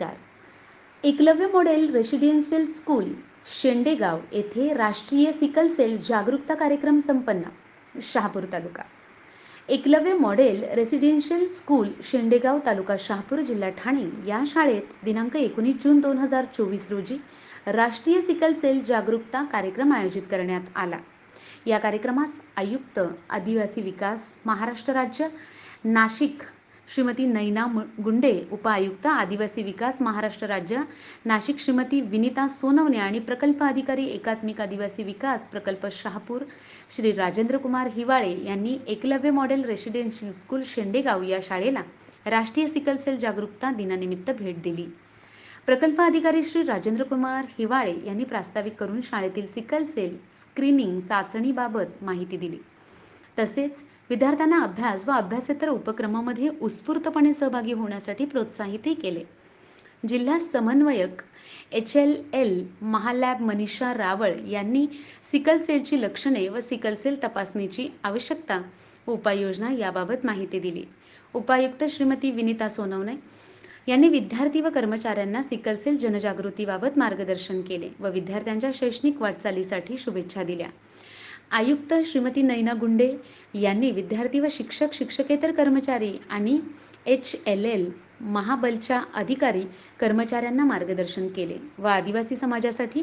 नमस्कार. Eklavya model residential school Shendegaon येथे राष्ट्रीय सिकल सेल जागरूकता कार्यक्रम संपन्न शहापूर तालुका. Eklavya model residential school Shendegaon तालुका शहापूर जिल्हा ठाणे या शाळेत दिनांक एकोणीस जून दोन हजार चोवीस रोजी राष्ट्रीय सिकल सेल जागरूकता कार्यक्रम आयोजित करण्यात आला. या कार्यक्रमास आयुक्त आदिवासी विकास महाराष्ट्र राज्य नाशिक श्रीमती नैना मु- गुंडे उपआयुक्त आदिवासी विकास महाराष्ट्र राज्य नाशिक श्रीमती विनिता सोनवणे आणि प्रकल्प अधिकारी एकात्मिक आदिवासी विकास प्रकल्प शहापूर श्री राजेंद्र कुमार हिवाळे यांनी Eklavya model residential school Shendegaon या शाळेला राष्ट्रीय सिकल सेल जागरूकता दिनानिमित्त भेट दिली. प्रकल्प अधिकारी श्री राजेंद्र कुमार हिवाळे यांनी प्रास्ताविक करून शाळेतील सिकल सेल स्क्रीनिंग चाचणीबाबत माहिती दिली. तसेच विद्यार्थ्यांना अभ्यास व अभ्यासेतर उपक्रमामध्ये उत्स्फूर्तपणे सहभागी होण्यासाठी प्रोत्साहितही केले. जिल्हा समन्वयक H L L Mahalab Manisha Rawal यांनी सिकल सेलची लक्षणे व सिकल सेल तपासणीची आवश्यकता व उपाययोजना याबाबत माहिती दिली. उपायुक्त श्रीमती विनिता सोनवणे यांनी विद्यार्थी व कर्मचाऱ्यांना सिकल सेल जनजागृतीबाबत मार्गदर्शन केले व विद्यार्थ्यांच्या शैक्षणिक वाटचालीसाठी शुभेच्छा दिल्या. आयुक्त श्रीमती नैना गुंडे यांनी विद्यार्थी व शिक्षक शिक्षकेतर कर्मचारी आणि एच एल एल महाबलच्या अधिकारी कर्मचाऱ्यांना मार्गदर्शन केले व आदिवासी समाजासाठी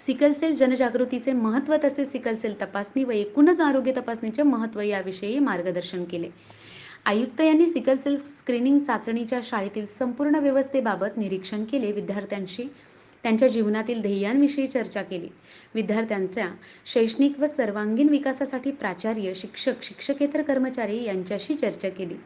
सिकलसेल जनजागृतीचे महत्त्व तसेच सिकल सेल तपासणी व एकूणच आरोग्य तपासणीचे महत्त्व याविषयी मार्गदर्शन केले. आयुक्त यांनी सिकलसेल स्क्रीनिंग चाचणीच्या शाळेतील संपूर्ण व्यवस्थेबाबत निरीक्षण केले. विद्यार्थ्यांशी त्यांच्या जीवनातील ध्येयांविषयी चर्चा केली. विद्यार्थ्यांच्या शैक्षणिक व सर्वांगीण विकासासाठी प्राचार्य शिक्षक शिक्षकेतर कर्मचारी यांच्याशी चर्चा केली.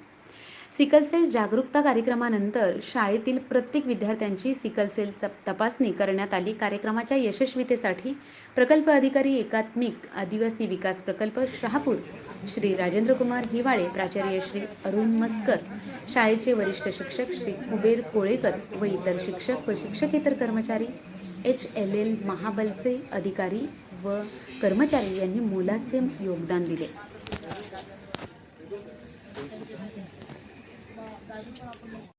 सिकलसेल जागरूकता कार्यक्रमानंतर शाळेतील प्रत्येक विद्यार्थ्यांची सिकलसेल तपासणी करण्यात आली. कार्यक्रमाच्या यशस्वीतेसाठी प्रकल्प अधिकारी एकात्मिक आदिवासी विकास प्रकल्प शहापूर श्री राजेंद्र कुमार हिवाळे प्राचार्य श्री अरुण मस्कर शाळेचे वरिष्ठ शिक्षक श्री कुबेर कोळेकर व इतर शिक्षक व शिक्षकेतर कर्मचारी एच एल एल महाबलचे अधिकारी व कर्मचारी यांनी मोलाचे योगदान दिले. Dari 不能